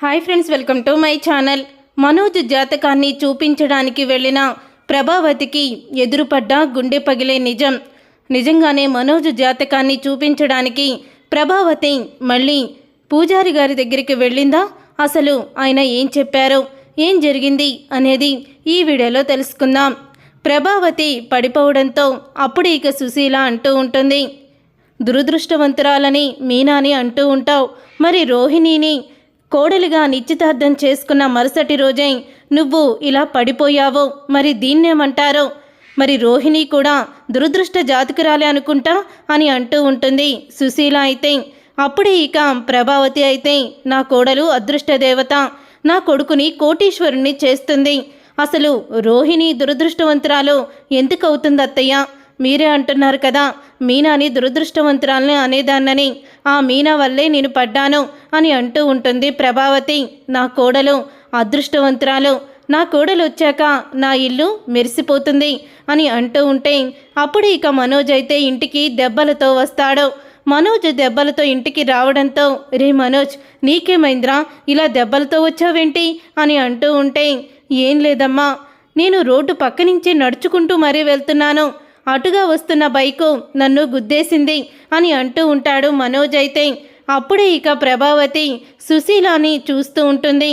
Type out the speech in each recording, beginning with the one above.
Hi friends welcome to my channel. Manoj జాతకాన్ని చూపించడానికి వెళ్ళిన ప్రభావతికి ఎదురుపడ్డ గుండె పగిలే నిజం. నిజంగానే మనోజ్ జాతకాన్ని చూపించడానికి ప్రభావతి మళ్ళీ పూజారి గారి దగ్గరికి వెళ్ళిందా? అసలు ఆయన ఏం చెప్పారో? ఏం జరిగింది అనేది ఈ వీడియోలో తెలుసుకుందాం. ప్రభావతి పడిపోవడంతో అప్పుడు ఇక సుశీల అంటూ ఉంటుంది. దురదృష్టవంతురాలని మీనాని అంటూ ఉంటావు. మరి రోహిణిని కోడలిగా నిశ్చితార్థం చేసుకున్న మరుసటి రోజే నువ్వు ఇలా పడిపోయావో? మరి దీన్నేమంటారో? మరి రోహిణి కూడా దురదృష్ట జాతకురాలే అనుకుంటా? అని అంటూ ఉంటుంది సుశీల అయితే. అప్పుడే ఇక ప్రభావతి అయితే నా కోడలు అదృష్ట దేవత నా కొడుకుని కోటీశ్వరుణ్ణి చేస్తుంది. అసలు రోహిణి దురదృష్టవంతురాలు ఎందుకు అవుతుంది అత్తయ్య మీరే అంటున్నారు కదా మీనాని దురదృష్టవంతురాలని అనేదాన్నని. ఆ మీనా వల్లే నేను పడ్డాను అని అంటూ ఉంటుంది ప్రభావతి. నా కోడలు అదృష్టవంతురాలు నా కోడలు వచ్చాక నా ఇల్లు మెరిసిపోతుంది అని అంటూ ఉంటే అప్పుడు ఇక మనోజ్ అయితే ఇంటికి దెబ్బలతో వస్తాడు. మనోజ్ దెబ్బలతో ఇంటికి రావడంతో రే మనోజ్ నీకేమైంద్రా? ఇలా దెబ్బలతో వచ్చావేంటి? అని అంటూ ఉంటే ఏం లేదమ్మా నేను రోడ్డు పక్క నుంచి నడుచుకుంటూ మరీ వెళ్తున్నాను. అటుగా వస్తున్న బైకు నన్ను గుద్దేసింది అని అంటూ ఉంటాడు మనోజ్ అయితే. అప్పుడే ఇక ప్రభావతి సుశీలాని చూస్తూ ఉంటుంది.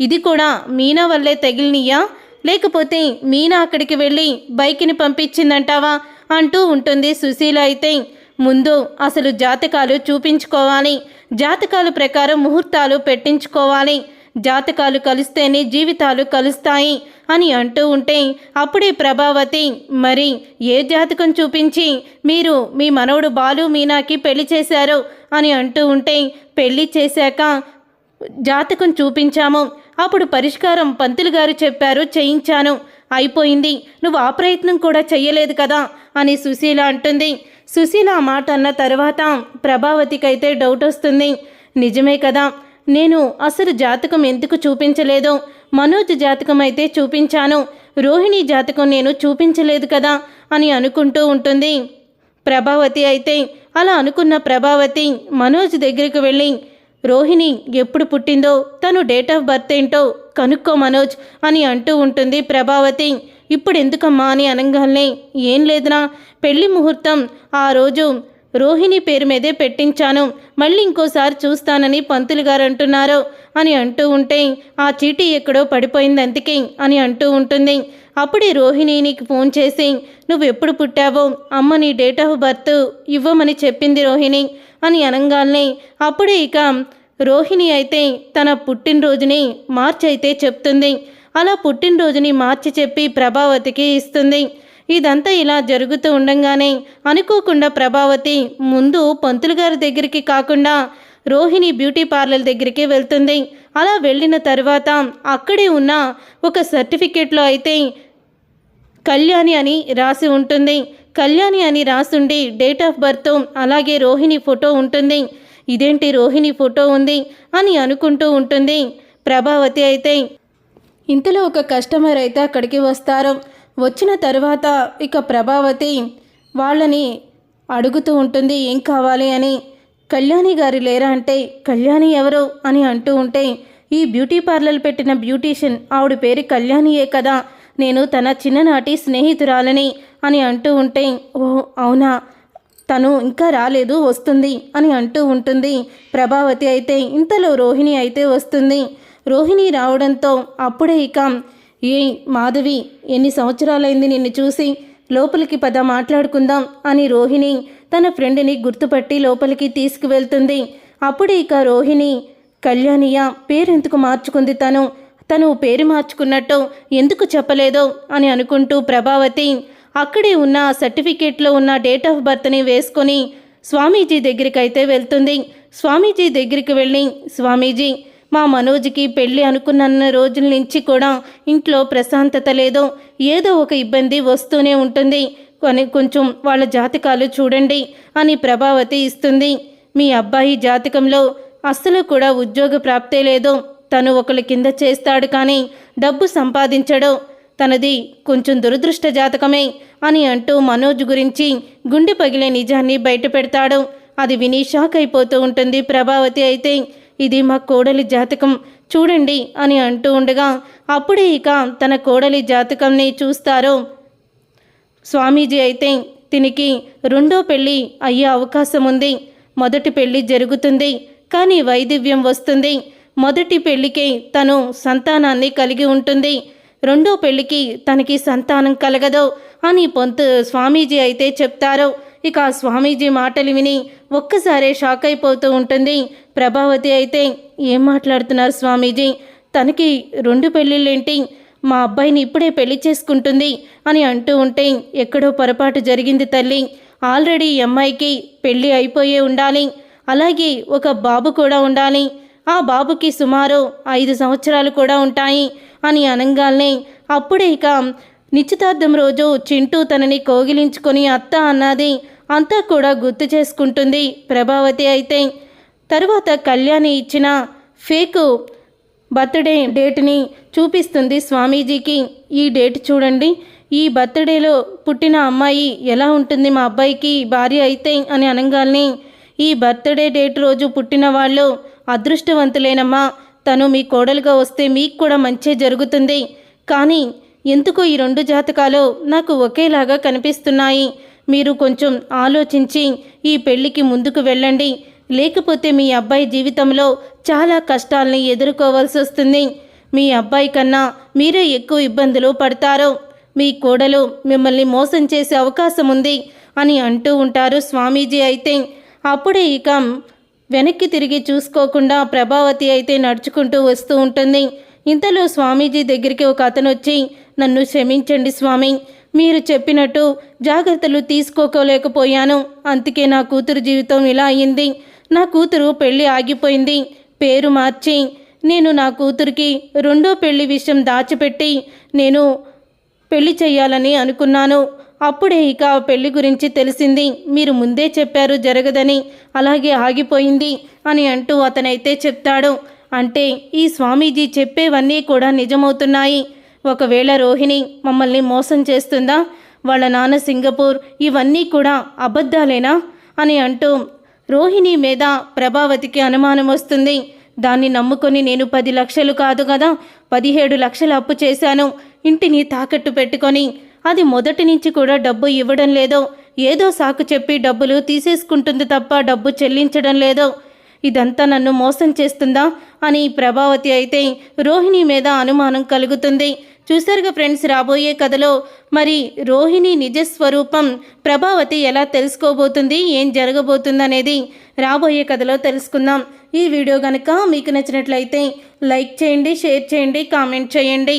ఇది కూడా మీనా వల్లే తగిలినయ్యా? లేకపోతే మీనా అక్కడికి వెళ్ళి బైక్ని పంపించిందంటావా? అంటూ ఉంటుంది సుశీల అయితే. ముందు అసలు జాతకాలు చూపించుకోవాలి. జాతకాల ప్రకారం ముహూర్తాలు పెట్టించుకోవాలి. జాతకాలు కలిస్తేనే జీవితాలు కలుస్తాయి అని అంటూ ఉంటే అప్పుడే ప్రభావతి మరి ఏ జాతకం చూపించి మీరు మీ మనవడు బాలు మీనాకి పెళ్ళి చేశారు? అని అంటూ ఉంటే పెళ్ళి చేశాక జాతకం చూపించాము. అప్పుడు పరిష్కారం పంతులు గారు చెప్పారు చేయించాను. అయిపోయింది. నువ్వు ఆ ప్రయత్నం కూడా చెయ్యలేదు కదా? అని సుశీల అంటుంది. సుశీల మాట అన్న తర్వాత ప్రభావతికైతే డౌట్ వస్తుంది. నిజమే కదా. నేను అసలు జాతకం ఎందుకు చూపించలేదో మనోజ్ జాతకం అయితే చూపించాను రోహిణి జాతకం నేను చూపించలేదు కదా అని అనుకుంటూ ఉంటుంది. ప్రభావతి అయితే అలా అనుకున్న ప్రభావతి మనోజ్ దగ్గరికి వెళ్ళి రోహిణి ఎప్పుడు పుట్టిందో తను డేట్ ఆఫ్ బర్త్ ఏంటో కనుక్కో మనోజ్ అని అంటూ ఉంటుంది ప్రభావతి. ఇప్పుడు ఎందుకమ్మా అని అనగానే ఏం లేదునా పెళ్ళి ముహూర్తం ఆ రోజు రోహిణి పేరు మీదే పెట్టించాను. మళ్ళీ ఇంకోసారి చూస్తానని పంతులు గారు అంటున్నారు. అని అంటూ ఉంటే ఆ చీటీ ఎక్కడో పడిపోయింది అందుకే అని అంటూ ఉంటుంది. అప్పుడే రోహిణి నీకు ఫోన్ చేసి నువ్వు ఎప్పుడు పుట్టావో? అమ్మ నీ డేట్ ఆఫ్ బర్త్ ఇవ్వమని చెప్పింది రోహిణి. అని అనగానే అప్పుడే ఇక రోహిణి అయితే తన పుట్టినరోజుని మార్చి అయితే చెప్తుంది. అలా పుట్టినరోజుని మార్చి చెప్పి ప్రభావతికి ఇస్తుంది. ఇదంతా ఇలా జరుగుతూ ఉండంగానే అనుకోకుండా ప్రభావతి ముందు పంతులు గారి దగ్గరికి కాకుండా రోహిణి బ్యూటీ పార్లర్ దగ్గరికి వెళ్తుంది. అలా వెళ్ళిన తర్వాత అక్కడే ఉన్న ఒక సర్టిఫికేట్లో అయితే కళ్యాణి అని రాసి ఉంటుంది. కళ్యాణి అని రాసుండి డేట్ ఆఫ్ బర్త్ అలాగే రోహిణి ఫోటో ఉంటుంది. ఇదేంటి రోహిణి ఫోటో ఉంది అని అనుకుంటూ ఉంటుంది. ప్రభావతి అయితే ఇంతలో ఒక కస్టమర్ అయితే అక్కడికి వస్తారు. వచ్చిన తర్వాత ఇక ప్రభావతి వాళ్ళని అడుగుతూ ఉంటుంది ఏం కావాలి అని? కళ్యాణి గారు లేరా అంటే కళ్యాణి ఎవరు? అని అంటూ ఉంటే ఈ బ్యూటీ పార్లర్ పెట్టిన బ్యూటీషియన్ ఆవిడ పేరు కళ్యాణియే కదా నేను తన చిన్ననాటి స్నేహితురాలని అని అంటూ ఉంటే ఓ అవునా? తను ఇంకా రాలేదు వస్తుంది అని అంటూ ఉంటుంది. ప్రభావతి అయితే ఇంతలో రోహిణి అయితే వస్తుంది. రోహిణి రావడంతో అప్పుడే ఇక ఏ మాధవి ఎన్ని సంవత్సరాలైంది నిన్ను చూసి? లోపలికి పద మాట్లాడుకుందాం అని రోహిణి తన ఫ్రెండ్ని గుర్తుపట్టి లోపలికి తీసుకువెళ్తుంది. అప్పుడే ఇక రోహిణి కళ్యాణియ పేరెందుకు మార్చుకుంది తను? తను పేరు మార్చుకున్నట్టు ఎందుకు చెప్పలేదో? అని అనుకుంటూ ప్రభావతి అక్కడే ఉన్న సర్టిఫికేట్లో ఉన్న డేట్ ఆఫ్ బర్త్ని వేసుకొని స్వామీజీ దగ్గరికి అయితే వెళ్తుంది. స్వామీజీ దగ్గరికి వెళ్ళి స్వామీజీ మా మనోజ్కి పెళ్ళి అనుకున్న రోజుల నుంచి కూడా ఇంట్లో ప్రశాంతత లేదు. ఏదో ఒక ఇబ్బంది వస్తూనే ఉంటుంది. కానీ కొంచెం వాళ్ళ జాతకాలు చూడండి అని ప్రభావతి ఇస్తుంది. మీ అబ్బాయి జాతకంలో అస్సలు కూడా ఉద్యోగ ప్రాప్తే లేదు. తను ఒకళ్ళ కింద చేస్తాడు కానీ డబ్బు సంపాదించడు. తనది కొంచెం దురదృష్ట జాతకమే అని అంటూ మనోజ్ గురించి గుండె పగిలే నిజాన్ని బయటపెడతాడు. అది విని షాక్ అయిపోతూ ఉంటుంది ప్రభావతి అయితే. ఇది మా కోడలి జాతకం. చూడండి అని అంటూ ఉండగా అప్పుడే ఇక తన కోడలి జాతకంని చూస్తారు? స్వామీజీ అయితే తినికి రెండో పెళ్ళి అయ్యే అవకాశం ఉంది. మొదటి పెళ్ళి జరుగుతుంది కానీ వైదివ్యం వస్తుంది. మొదటి పెళ్ళికి తను సంతానాన్ని కలిగి ఉంటుంది. రెండో పెళ్ళికి తనకి సంతానం కలగదు అని పొంతు స్వామీజీ అయితే చెప్తారు? ఇక ఆ స్వామీజీ మాటలు విని ఒక్కసారే షాక్ అయిపోతూ ఉంటుంది. ప్రభావతి అయితే ఏం మాట్లాడుతున్నారు స్వామీజీ? తనకి రెండు పెళ్ళిళ్ళేంటి? మా అబ్బాయిని ఇప్పుడే పెళ్ళి చేసుకుంటుంది అని అంటూ ఉంటే ఎక్కడో పొరపాటు జరిగింది తల్లి. ఆల్రెడీ ఈ అమ్మాయికి పెళ్ళి అయిపోయే ఉండాలి. అలాగే ఒక బాబు కూడా ఉండాలి. ఆ బాబుకి సుమారు ఐదు సంవత్సరాలు కూడా ఉంటాయి అని అనగానే అప్పుడే ఇక నిశ్చితార్థం రోజు చింటూ తనని కోగిలించుకొని అత్త అన్నది అంతా కూడా గుర్తు చేసుకుంటుంది ప్రభావతి అయితే. తరువాత కళ్యాణి ఇచ్చిన ఫేకు బర్త్డే డేట్ని చూపిస్తుంది స్వామీజీకి. ఈ డేట్ చూడండి. ఈ బర్త్డేలో పుట్టిన అమ్మాయి ఎలా ఉంటుంది మా అబ్బాయికి భార్య అయితే అని అనగాల్ని. ఈ బర్త్డే డేట్ రోజు పుట్టిన వాళ్ళు అదృష్టవంతులేనమ్మా. తను మీ కోడలుగా వస్తే మీకు కూడా మంచి జరుగుతుంది. కానీ ఎందుకు ఈ రెండు జాతకాలు నాకు ఒకేలాగా కనిపిస్తున్నాయి. మీరు కొంచెం ఆలోచించి ఈ పెళ్ళికి ముందుకు వెళ్ళండి. లేకపోతే మీ అబ్బాయి జీవితంలో చాలా కష్టాల్ని ఎదుర్కోవాల్సి వస్తుంది. మీ అబ్బాయి కన్నా మీరే ఎక్కువ ఇబ్బందులు పడతారు. మీ కోడలు మిమ్మల్ని మోసం చేసే అవకాశం ఉంది అని అంటూ ఉంటారు స్వామీజీ అయితే. అప్పుడే ఇక వెనక్కి తిరిగి చూసుకోకుండా ప్రభావతి అయితే నడుచుకుంటూ వస్తూ ఉంటుంది. ఇంతలో స్వామీజీ దగ్గరికి ఒక అతను వచ్చి నన్ను క్షమించండి స్వామి. మీరు చెప్పినట్టు జాగ్రత్తలు తీసుకోలేకపోయాను. అందుకే నా కూతురు జీవితం ఇలా అయింది. నా కూతురు పెళ్ళి ఆగిపోయింది. పేరు మార్చి నేను నా కూతురికి రెండో పెళ్ళి విషయం దాచిపెట్టి నేను పెళ్ళి చేయాలని అనుకున్నాను. అప్పుడే ఇక పెళ్ళి గురించి తెలిసింది. మీరు ముందే చెప్పారు జరగదని అలాగే ఆగిపోయింది అని అంటూ అతనైతే చెప్తాడు. అంటే ఈ స్వామీజీ చెప్పేవన్నీ కూడా నిజమవుతున్నాయి. ఒకవేళ రోహిణి మమ్మల్ని మోసం చేస్తుందా? వాళ్ళ నాన్న సింగపూర్ ఇవన్నీ కూడా అబద్ధాలేనా? అని అంటూ రోహిణి మీద ప్రభావతికి అనుమానం వస్తుంది. దాన్ని నమ్ముకొని నేను పది లక్షలు కాదు కదా పదిహేడు లక్షలు అప్పు చేశాను ఇంటిని తాకట్టు పెట్టుకొని. అది మొదటి నుంచి కూడా డబ్బు ఇవ్వడం లేదో ఏదో సాకు చెప్పి డబ్బులు తీసేసుకుంటుంది తప్ప డబ్బు చెల్లించడం లేదో ఇదంతా నన్ను మోసం చేస్తుందా అని ప్రభావతి అయితే రోహిణి మీద అనుమానం కలుగుతుంది. చూసారుగా ఫ్రెండ్స్ రాబోయే కథలో మరి రోహిణి నిజస్వరూపం ప్రభావతి ఎలా తెలుసుకోబోతుంది ఏం జరగబోతుంది అనేది రాబోయే కథలో తెలుసుకుందాం. ఈ వీడియో కనుక మీకు నచ్చినట్లయితే లైక్ చేయండి షేర్ చేయండి కామెంట్ చేయండి.